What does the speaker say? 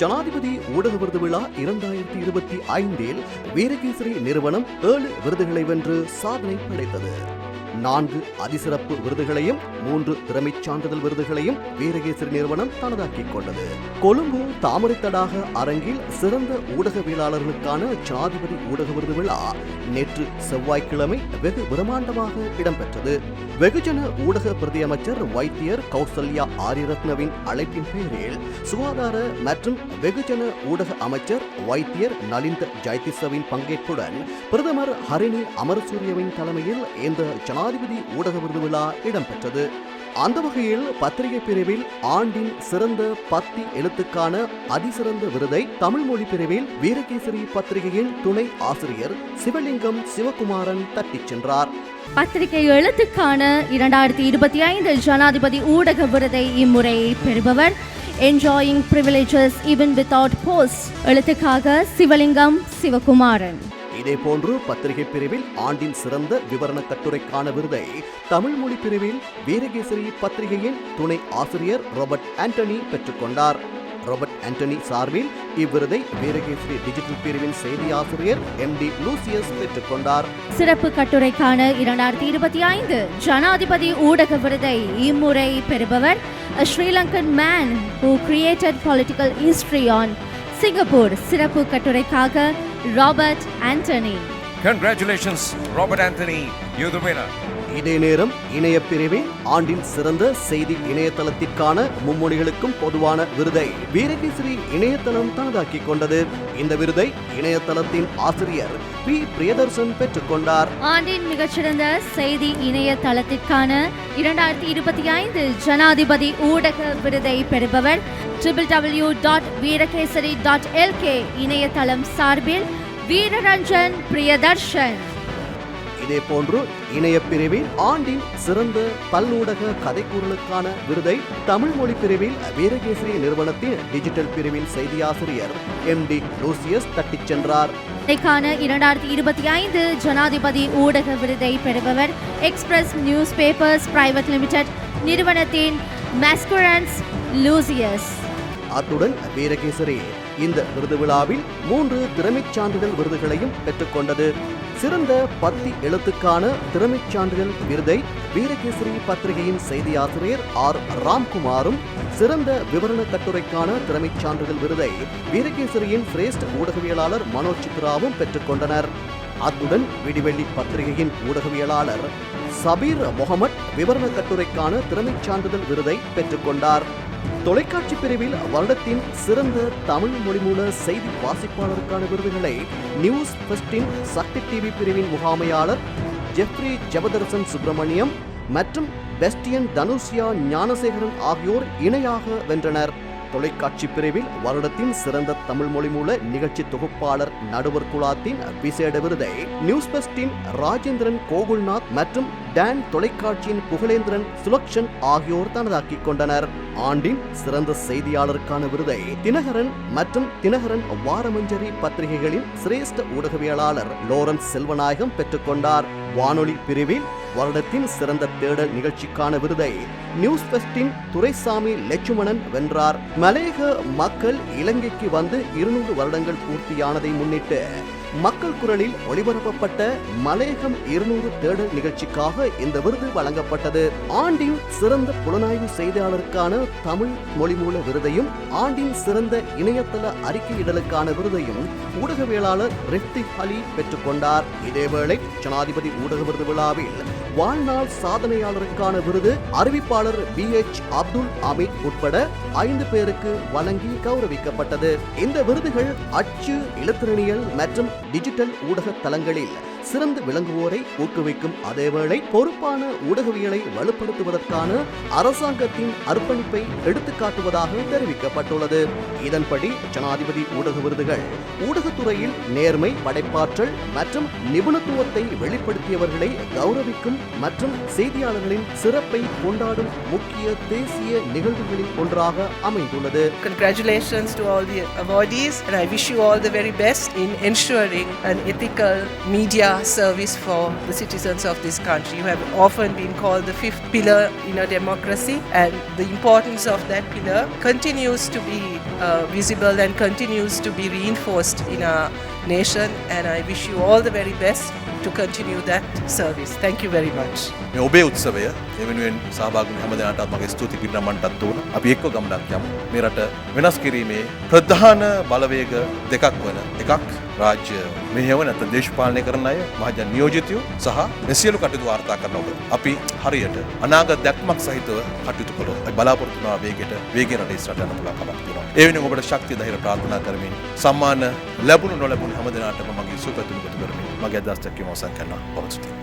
ஜனாதிபதி ஊடக விருது விழா இரண்டாயிரத்தி இருபத்தி ஐந்தில் வீரகேசரி நிறுவனம் ஏழு விருதுகளை வென்று சாதனை படைத்தது. நான்கு அதிசிறப்பு விருதுகளையும் மூன்று திறமைச் சான்றிதழ் விருதுகளையும் வீரகேசரி நிறுவனம் தனதாக்கிக் கொண்டது. கொழும்பு தாமரை தடாக அரங்கில் சிறந்த ஊடகவியலாளர்களுக்கான ஜனாதிபதி ஊடக விருது விழா நேற்று செவ்வாய்க்கிழமை வெகு பிரமாண்டமாக இடம்பெற்றது. வெகுஜன ஊடக பிரதி அமைச்சர் வைத்தியர் கௌசல்யா ஆரியரத்னவின் அழைப்பின் பேரில் சுகாதார மற்றும் வெகுஜன ஊடக அமைச்சர் வைத்தியர் நலிந்த ஜெயதிசவின் பங்கேற்புடன் பிரதமர் ஹரிணி அமரசூரியவின் தலைமையில் இந்த ஜனாதிபதி ஊடக விருது விழா இடம்பெற்றது. அந்த வகையில் பத்திரிகை பிரிவில் ஆண்டின் சிறந்த பத்தி எழுத்துக்கான அதிசிறந்த விருதை தமிழ் மொழி பிரிவில் வீரகேசரி பத்திரிகையின் துணை ஆசிரியர் சிவலிங்கம் சிவகுமாரன் தட்டிச் சென்றார். பத்திரிகை எழுத்துக்கான இரண்டாயிரத்தி இருபத்தி ஐந்து ஜனாதிபதி ஊடக விருதை இம்முறை பெறுபவர். Enjoying privileges even without post எழுத்துக்காக Sivalingam Sivakumaran. இதேபோன்று பத்திரிகை பிரிவில் ஆண்டின் சிறந்த விவரண கட்டுரைக்கான விருதை தமிழ் மொழி பிரிவில் வீரகேசரி பத்திரிகையின் துணை ஆசிரியர் ராபர்ட் ஆண்டனி பெற்றுக்கொண்டார் ராபர்ட் ஆண்டனி சார்பில் இவ்விருதை வீரகேசரி டிஜிட்டல் பிரிவின் செய்தி ஆசிரியர் எம் டி லூசியஸ் பெற்றுக்கொண்டார் சிறப்பு கட்டுரைக்கான இரண்டாயிரத்தி இருபத்தி ஐந்து ஜனாதிபதி ஊடக விருதை இம்முறை பெறுபவர் Sri Lankan man who created political history on Singapore சிறப்பு கட்டுரைக்காக Robert Anthony. Congratulations, Robert Anthony. Winner. இதே நேரம் இணைய பிரிவில் ஆண்டின் சிறந்த செய்தி இணையதளத்திற்கான மும்மொழிகளுக்கும் பொதுவான விருதை வீரகேசரி இணையதளம் தனதாக்கிக் கொண்டது. இந்த விருதை இணையதளத்தின் ஆசிரியர் பி. பிரியதர்சன் பெற்றுக்கொண்டார் ஆண்டின் மிகச்சிறந்த செய்தி இணையதளத்திற்கான இரண்டாயிரத்தி இருபத்தி ஐந்து ஜனாதிபதி ஊடக விருதை பெறுபவர் triple W dot Virakesari dot LK இணையதளம் சார்பில் வீரரஞ்சன் பிரியதர்ஷன் இதே போன்று இணைய பிரிவில் ஆண்டின் சிறந்த பல்லூடக கதைக்கூறலுக்கான விருதை தமிழ் மொழி பிரிவில் வீரகேசரி நிறுவனத்தின் டிஜிட்டல் பிரிவின் செய்தியாசிரியர் எம் டி லூசியஸ் தட்டிச் சென்றார். இரண்டாயிரத்தி இருபத்தி ஐந்து ஜனாதிபதி ஊடக விருதை பெறுபவர் Express news papers private limited நிறுவனத்தின் மேஸ்குரன்ஸ் லூசியஸ் அத்துடன் வீரகேசரி இந்த விருது விழாவில் மூன்று திறமைச் சான்றிதழ் விருதுகளையும் பெற்றுக்கொண்டது. சிறந்த பத்தி எழுத்துக்கான திறமைச் சான்றிதழ் விருதை வீரகேசரி பத்திரிகையின் செய்தி ஆசிரியர் ஆர். ராம்குமாரும் சிறந்த விவரண கட்டுரைக்கான திறமைச் சான்றிதழ் விருதை வீரகேசரியின் சிரேஷ்ட ஊடகவியலாளர் மனோஜ் சித்ராவும் பெற்றுக்கொண்டனர். அத்துடன் விடிவெள்ளி பத்திரிகையின் ஊடகவியலாளர் சபீர் முகமட் விவரண கட்டுரைக்கான திறமைச் சான்றிதழ் விருதை பெற்றுக்கொண்டார். தொலைக்காட்சி பிரிவில் வருடத்தின் சிறந்த தமிழ் மொழிமூல செய்தி வாசிப்பாளருக்கான விருதுகளை நியூஸ் ஃபெஸ்டின் சக்தி டிவி பிரிவின் முகாமையாளர் ஜெஃப்ரி ஜெபதர்சன் சுப்பிரமணியம் மற்றும் பெஸ்டியன் தனுஷியா ஞானசேகரன் ஆகியோர் இணையாக வென்றனர். தொலைக்காட்சி பிரிவில் வருடத்தின் சிறந்த தமிழ் மொழி மூல நிகழ்ச்சி தொகுப்பாளர் நடுவர் குலாத்தின் விசேட விருதை நியூஸ் பெஸ்டின் ராஜேந்திரன் கோகுல்நாத் மற்றும் டான் தொலைக்காட்சியின் புகழேந்திரன் சுலக்ஷன் ஆகியோர் தனதாக்கிக் கொண்டனர். ஆண்டின் சிறந்த செய்தியாளருக்கான விருதை தினகரன் மற்றும் தினகரன் வாரமஞ்சரி பத்திரிகைகளின் சிரேஷ்ட ஊடகவியலாளர் லோரன்ஸ் செல்வநாயகம் பெற்றுக்கொண்டார் வானொலி பிரிவில் வருடத்தின் சிறந்த தேடல் நிகழ்ச்சிக்கான விருதை நியூஸ் பெஸ்டின் துரைசாமி லட்சுமணன் வென்றார். மலேக மக்கள் இலங்கைக்கு வந்து இருநூறு வருடங்கள் பூர்த்தியானதை முன்னிட்டு மக்கள் குரலில் ஒளிபரப்பப்பட்ட மலையகம் இருநூறு தேடல் நிகழ்ச்சிக்காக இந்த விருது வழங்கப்பட்டது. ஆண்டின் சிறந்த புலனாய்வு செய்தியாளருக்கான தமிழ் மொழிமூல விருதையும் ஆண்டின் சிறந்த இணையதள அறிக்கையிடலுக்கான விருதையும் ஊடகவியலாளர் ரிஃப்தி அலி பெற்றுக்கொண்டார். இதேவேளை ஜனாதிபதி ஊடக விருது விழாவில் வாழ்நாள் சாதனையாளருக்கான விருது அறிவிப்பாளர் பி எச் அப்துல் அமீத் உட்பட ஐந்து பேருக்கு வழங்கி கௌரவிக்கப்பட்டது. இந்த விருதுகள் அச்சு இலத்திரனியல் மற்றும் டிஜிட்டல் ஊடக தளங்களில் சிறந்து விளங்குவோரை ஊக்குவிக்கும் அதேவேளை பொறுப்பான ஊடகவியலை வலுப்படுத்துவதற்கான அரசாங்கத்தின் அர்ப்பணிப்பை எடுத்துக்காட்டுவதாக தெரிவிக்கப்பட்டுள்ளது. இதன்படி ஜனாதிபதி ஊடக விருதுகள் ஊடகத்துறையில் நேர்மை படைப்பாற்றல் மற்றும் நிபுணத்துவத்தை வெளிப்படுத்தியவர்களை கௌரவிக்கும் மற்றும் செய்தியாளர்களின் சிறப்பை கொண்டாடும் முக்கிய தேசிய நிகழ்வுகளில் ஒன்றாக அமைந்துள்ளது. Congratulations to all the awardees, and I wish you all the very best in ensuring an ethical media stellar service for the citizens of this country. You have often been called the fifth pillar in a democracy, and the importance of that pillar continues to be uh, visible and continues to be reinforced in our nation. And I wish you all the very best to continue that service. Thank you very much. මේ ඔබේ උත්සවය ඒ වෙනුවෙන් සහභාගී වුණ හැම දෙනාටත් මගේ ස්තුති පිරිනමන්නටත් ඕන. අපි එක්ක ගමනක් යමු. මේ රට වෙනස් කිරීමේ ප්‍රධාන බලවේග දෙකක් වන එකක් රාජ්‍ය මෙහෙයව නැත්නම් දේශපාලනය කරන අය මහජන නියෝජිතයෝ සහ මේ සියලු කටයුතු වාර්තා කරන ඔබ. අපි හරියට අනාගත දැක්මක් සහිතව කටයුතු කළොත් අපි බලාපොරොත්තු වන වේගයට වේගයෙන් රට ඉස්සරහට යන්න පුළුවන් කමක් තියෙනවා. ඒ වෙනුවෙන් ඔබට ශක්තිය ධෛර්ය ප්‍රාර්ථනා කරමින් සම්මාන ලැබුණු නොලැබුණු හැම දෙනාටම මගේ සුවපැතුම් ගත කරමින් මගේ අදහස් දැක්වීම අවසන් කරනවා. බොහොම ස්තුතියි.